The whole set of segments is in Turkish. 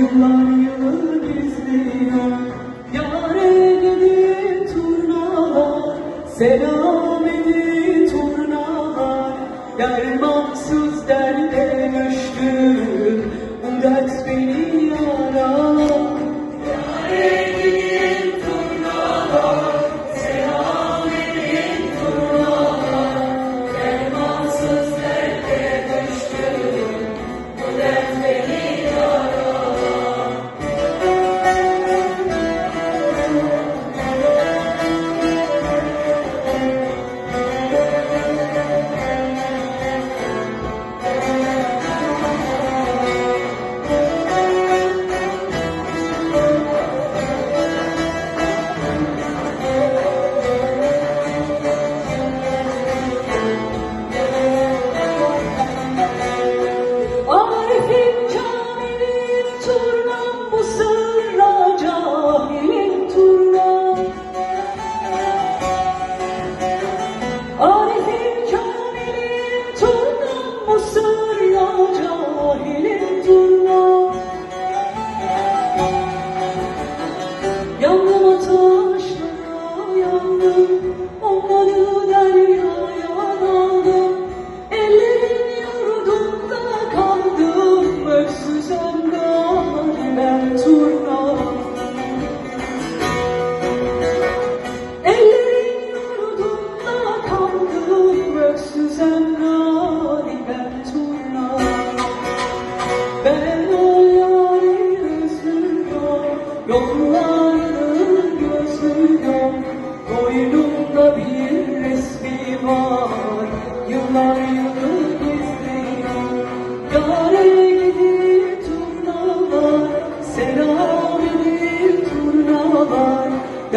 Yıllar yılı gizliyor Yâre gidin turnalar Selam edin turnalar Yar mahzun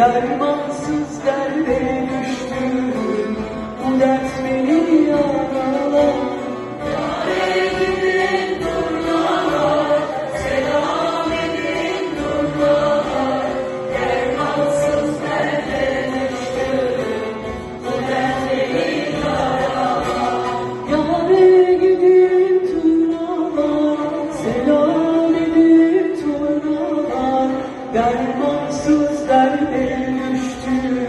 Dermansız derde düştüm. Bu dert Dermansız derde düştüm.